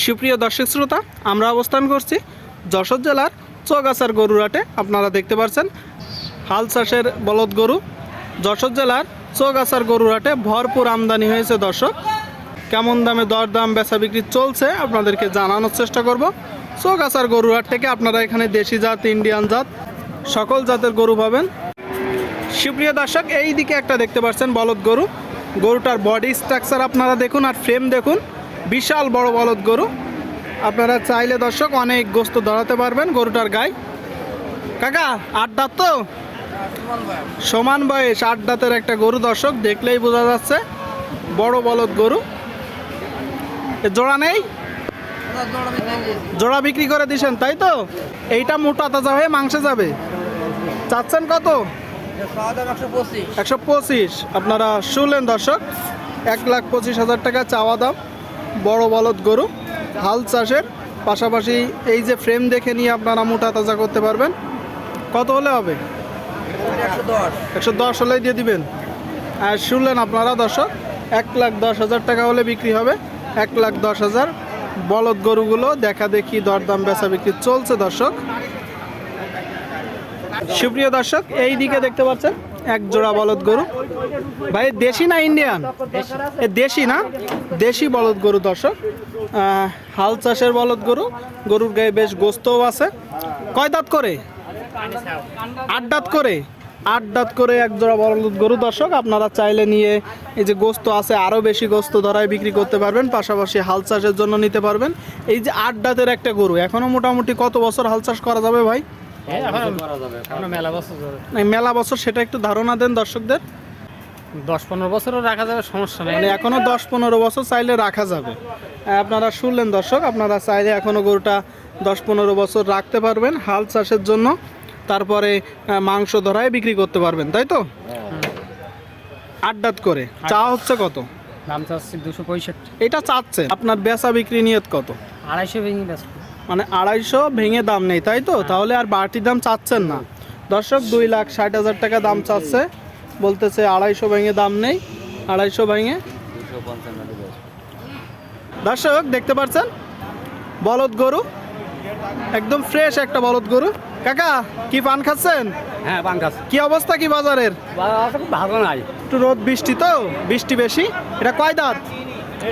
সুপ্রিয় দর্শক শ্রোতা, আমরা অবস্থান করছি যশোর জেলার চৌগাছার গরুরাটে আপনারা দেখতে পাচ্ছেন হাল চাষের বলদ গরু। যশোর জেলার চৌগাছার গরুরাটে ভরপুর আমদানি হয়েছে দর্শক। কেমন দামে দর দাম বেচা বিক্রি চলছে, আপনাদেরকে জানানোর চেষ্টা করব। চৌগাছার গরুহাট থেকে আপনারা এখানে দেশি জাত, ইন্ডিয়ান জাত, সকল জাতের গরু পাবেন। সুপ্রিয় দর্শক এই দিকে একটা দেখতে পাচ্ছেন বলদ গরু। গরুটার বডি স্ট্রাকচার আপনারা দেখুন আর ফ্রেম দেখুন। বিশাল বড় বলদ গরু। আপনারা চাইলে দর্শক অনেক গোস্ত ধরাতে পারবেন গরুটার গায়ে। কাকা, আট দাঁত তো? সমান বয়স, আট দাঁতের একটা গরু দর্শক, দেখলেই বোঝা যাচ্ছে। বড় বলদ গরু। জোড়া নেই? জোড়া বিক্রি করে দিছেন, তাই তো? এইটা মোটা তাজা হয়ে মাংসে যাবে। চাচ্ছেন কত? একশো পঁচিশ। আপনারা শুনলেন দর্শক, এক লাখ পঁচিশ হাজার টাকা চাওয়া দাম। বড় বলদ গরু, হাল চাষের। পাশাপাশি এই যে ফ্রেম দেখে নিয়ে আপনারা মোটা তাজা করতে পারবেন। কত হলে হবে? একশো দশ হলেই দিয়ে দিবেন। আর শুনলেন আপনারা দর্শক, এক লাখ দশ হাজার টাকা হলে বিক্রি হবে। এক লাখ দশ হাজার বলদ গরুগুলো দেখা দেখি দরদাম বেচা বিক্রি চলছে দর্শক। সুপ্রিয় দর্শক, এই দিকে দেখতে পাচ্ছেন? এক জোড়া বলদ গরু। ভাই, দেশি না ইন্ডিয়ান? এ, দেশি না? দেশি বলদ গরু, দর্শক। হাল চাষের বলদ গরু। গরুর গায়ে বেশ গোস্তও আছে। কয় দাঁত করে? আট দাঁত করে? আট দাঁত করে এক জোড়া বলদ গরু, দর্শক। আপনারা চাইলে নিয়ে এই যে গোস্ত আছে, আরও বেশি গোস্ত ধরায় বিক্রি করতে পারবেন। পাশাপাশি হাল চাষের জন্য নিতে পারবেন। এই যে আট দাঁতের একটা গরু এখনও মোটামুটি কত বছর হাল চাষ করা যাবে ভাই? মেলা বছর মেলা বছর সেটা একটু ধারণা দেন দর্শকদের। দশ পনেরো বছরও রাখা যাবে সমস্যা নেই। মানে এখনও দশ পনেরো বছর চাইলে রাখা যাবে। আপনারা শুনলেন দর্শক আপনারা চাইলে এখনও গরুটা দশ পনেরো বছর রাখতে পারবেন হাল চাষের জন্য। তারপরে মাংস ধরায় বিক্রি করতে পারবেন তাই তো? আড্ডাত করে। চা হচ্ছে কত? দাম চাচ্ছি দুশো পঁয়ষট্টি। এটা চাচ্ছেন। আপনার বেচা বিক্রি নিয়ত কত? আড়াইশো ব্যস্ত মানে আড়াইশো ভেঙে দাম নেই তাই তো? তাহলে আর বাড়তি দাম চাচ্ছেন না। দর্শক দুই লাখ ষাট হাজার টাকা দাম চাচ্ছে। বলতেছে আড়াইশো ভেঙে দাম নেই আড়াইশো ভেঙে। দর্শক দেখতে পাচ্ছেন? বলদ গরু একদম ফ্রেশ একটা বলদ গরু। কাকা কি পান খাচ্ছেন? হ্যাঁ পাঙ্কাস কি অবস্থা কি বাজারের? ভালো নাই। একটু রোদ বৃষ্টি তো? বৃষ্টি বেশি? এটা কয় দাঁত?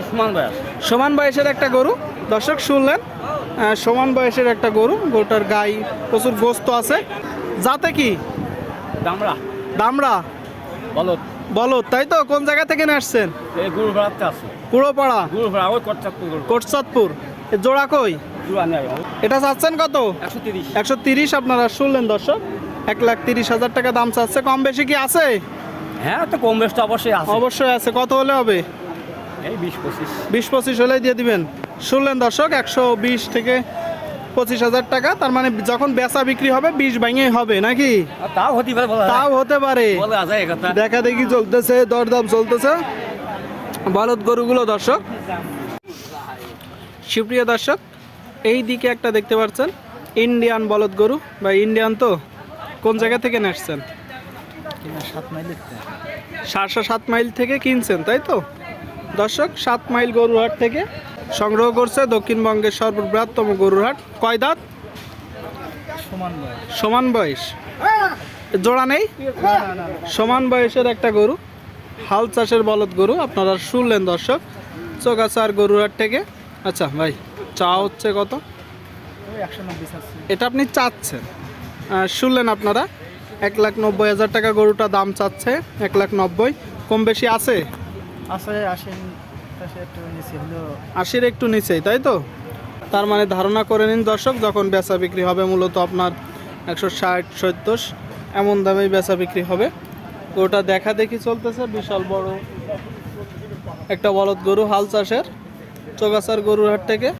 সমান বয়স। সমান বয়সের একটা গরু। দর্শক শুনলেন? সমান বয়সের একটা গরু। গরুটার গায়ে প্রচুর গোস্ত আছে। যাতে কি? দামরা। দামরা? বলো বলো তাই তো? কোন জায়গা থেকে নিয়ে আসছেন? গুরু আছে। ওই কোটচাঁদপুর এ জোড়া কই? এটা চাচ্ছেন কত? একশো তিরিশ। আপনারা শুনলেন দর্শক। এক লাখ তিরিশ হাজার টাকা দাম চাচ্ছে। কম বেশি কি আছে? হ্যাঁ তো কম বেশটা অবশ্যই আছে। অবশ্যই আছে। কত হলে হবে? এই বিশ পঁচিশ। বিশ পঁচিশ হলে দিয়ে দিবেন। শুনলেন দর্শক একশো বিশ থেকে পঁচিশ হাজার টাকা তার মানে যখন বেচা বিক্রি হবে বিশ ভাঙে হবে নাকি? তাও হতে পারে তাও হতে পারে। দেখা দেখি চলতেছে দরদাম চলতেছে। বলদ গরুগুলো দর্শক। সুপ্রিয় দর্শক এই দিকে একটা দেখতে পাচ্ছেন ইন্ডিয়ান বলদ গরু। বা ইন্ডিয়ান তো? কোন জায়গা থেকে মাইল সাতশো সাত মাইল থেকে কিনছেন তাই তো? দর্শক সাত মাইল গরুহাট থেকে সংগ্রহ করছে দক্ষিণবঙ্গের সর্ববৃহত্তম গরুহাট কয় দাঁত? সমান বয়স। জোড়া নেই? সমান বয়সের একটা গরু। হাল চাষের বলদ গরু। আপনারা শুনলেন দর্শক চোগাছার গরুহাট থেকে। আচ্ছা ভাই চা হচ্ছে কত? এটা আপনি চাচ্ছেন। শুনলেন আপনারা? এক লাখ নব্বই হাজার টাকা গরুটা দাম চাচ্ছে এক লাখ নব্বই। কম বেশি আছে? আছে আসেন। আশির একটু নিচেই, তাই তো? তার মানে ধারণা করে নিন দর্শক, যখন বেচা বিক্রি হবে মূলত আপনার একশো ষাট, সত্তর, এমন দামেই বেচা বিক্রি হবে। ওটা দেখা দেখি চলতেছে, বিশাল বড় একটা বলদ গরু, হাল চাষের, চোগাছার গরুর হাট থেকে।